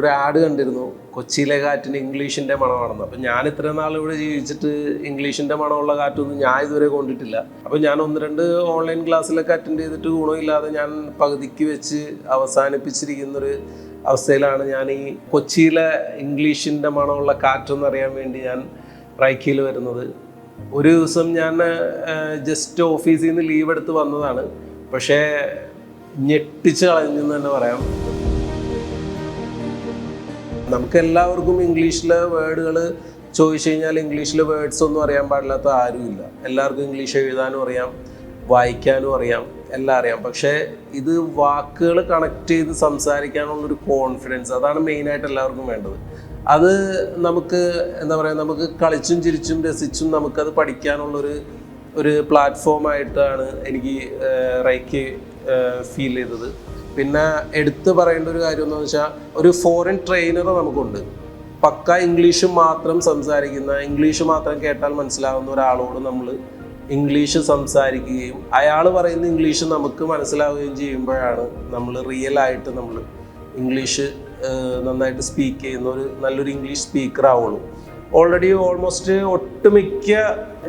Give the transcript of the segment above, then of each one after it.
ഞാനൊരു ആഡ് കണ്ടിരുന്നു. കൊച്ചിയിലെ കാറ്റിന് ഇംഗ്ലീഷിന്റെ മണമാണെന്ന്. അപ്പം ഞാൻ ഇത്ര നാൾ ഇവിടെ ജീവിച്ചിട്ട് ഇംഗ്ലീഷിന്റെ മണമുള്ള കാറ്റൊന്നും ഞാൻ ഇതുവരെ കൊണ്ടിട്ടില്ല. അപ്പം ഞാൻ ഒന്ന് രണ്ട് ഓൺലൈൻ ക്ലാസ്സിലൊക്കെ അറ്റൻഡ് ചെയ്തിട്ട് ഗുണമില്ലാതെ ഞാൻ പകുതിക്ക് വെച്ച് അവസാനിപ്പിച്ചിരിക്കുന്നൊരു അവസ്ഥയിലാണ് ഞാൻ ഈ കൊച്ചിയിലെ ഇംഗ്ലീഷിന്റെ മണമുള്ള കാറ്റൊന്നും അറിയാൻ വേണ്ടി ഞാൻ റൈക്കിയിൽ വരുന്നത്. ഒരു ദിവസം ഞാൻ ജസ്റ്റ് ഓഫീസിൽ നിന്ന് ലീവ് എടുത്ത് വന്നതാണ്. പക്ഷേ ഞെട്ടിച്ച് കളഞ്ഞെന്ന് തന്നെ പറയാം. നമുക്ക് എല്ലാവർക്കും ഇംഗ്ലീഷിലെ വേർഡുകൾ ചോദിച്ചു കഴിഞ്ഞാൽ ഇംഗ്ലീഷിലെ വേർഡ്സ് ഒന്നും അറിയാൻ പാടില്ലാത്ത ആരുമില്ല. എല്ലാവർക്കും ഇംഗ്ലീഷ് എഴുതാനും അറിയാം വായിക്കാനും അറിയാം എല്ലാം അറിയാം. പക്ഷേ ഇത് വാക്കുകൾ കണക്ട് ചെയ്ത് സംസാരിക്കാനുള്ളൊരു കോൺഫിഡൻസ് അതാണ് മെയിനായിട്ട് എല്ലാവർക്കും വേണ്ടത്. അത് നമുക്ക് എന്താ പറയുക നമുക്ക് കളിച്ചും ചിരിച്ചും രസിച്ചും നമുക്കത് പഠിക്കാനുള്ളൊരു ഒരു പ്ലാറ്റ്ഫോമായിട്ടാണ് എനിക്ക് റൈക്ക് ഫീൽ ചെയ്തത്. പിന്നെ എടുത്തു പറയേണ്ട ഒരു കാര്യം എന്ന് വെച്ചാൽ ഒരു ഫോറിൻ ട്രെയിനർ നമുക്കുണ്ട്. പക്ക ഇംഗ്ലീഷ് മാത്രം സംസാരിക്കുന്ന ഇംഗ്ലീഷ് മാത്രം കേട്ടാൽ മനസ്സിലാവുന്ന ഒരാളോട് നമ്മൾ ഇംഗ്ലീഷ് സംസാരിക്കുകയും അയാൾ പറയുന്ന ഇംഗ്ലീഷ് നമുക്ക് മനസ്സിലാവുകയും ചെയ്യുമ്പോഴാണ് നമ്മൾ റിയൽ ആയിട്ട് നമ്മൾ ഇംഗ്ലീഷ് നന്നായിട്ട് സ്പീക്ക് ചെയ്യുന്ന ഒരു നല്ലൊരു ഇംഗ്ലീഷ് സ്പീക്കർ ആവുള്ളൂ. ഓൾറെഡി ഓൾമോസ്റ്റ് ഒട്ടുമിക്ക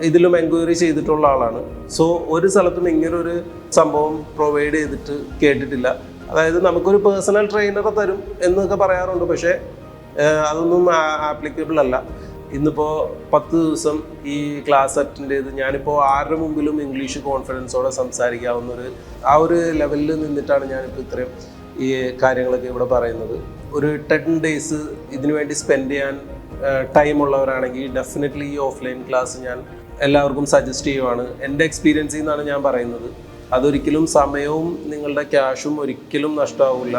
ഇതിലും എൻക്വയറി ചെയ്തിട്ടുള്ള ആളാണ്. സോ ഒരു സ്ഥലത്തും ഇങ്ങനൊരു സംഭവം പ്രൊവൈഡ് ചെയ്തിട്ട് കേട്ടിട്ടില്ല. അതായത് നമുക്കൊരു പേഴ്സണൽ ട്രെയിനറെ തരും എന്നൊക്കെ പറയാറുണ്ട്. പക്ഷേ അതൊന്നും ആപ്ലിക്കബിൾ അല്ല. ഇന്നിപ്പോൾ പത്ത് ദിവസം ഈ ക്ലാസ് അറ്റൻഡ് ചെയ്ത് ഞാനിപ്പോൾ ആരുടെ മുമ്പിലും ഇംഗ്ലീഷ് കോൺഫിഡൻസോടെ സംസാരിക്കാവുന്ന ഒരു ആ ഒരു ലെവലിൽ നിന്നിട്ടാണ് ഞാനിപ്പോൾ ഇത്രയും ഈ കാര്യങ്ങളൊക്കെ ഇവിടെ പറയുന്നത്. ഒരു ടെൻ ഡേയ്സ് ഇതിനു വേണ്ടി സ്പെൻഡ് ചെയ്യാൻ ടൈം ഉള്ളവരാണെങ്കിൽ ഡെഫിനറ്റ്ലി ഈ ഓഫ്ലൈൻ ക്ലാസ് ഞാൻ എല്ലാവർക്കും സജസ്റ്റ് ചെയ്യുവാണ്. എന്റെ എക്സ്പീരിയൻസിൽ നിന്നാണ് ഞാൻ പറയുന്നത്. അതൊരിക്കലും സമയവും നിങ്ങളുടെ ക്യാഷും ഒരിക്കലും നഷ്ടമാവില്ല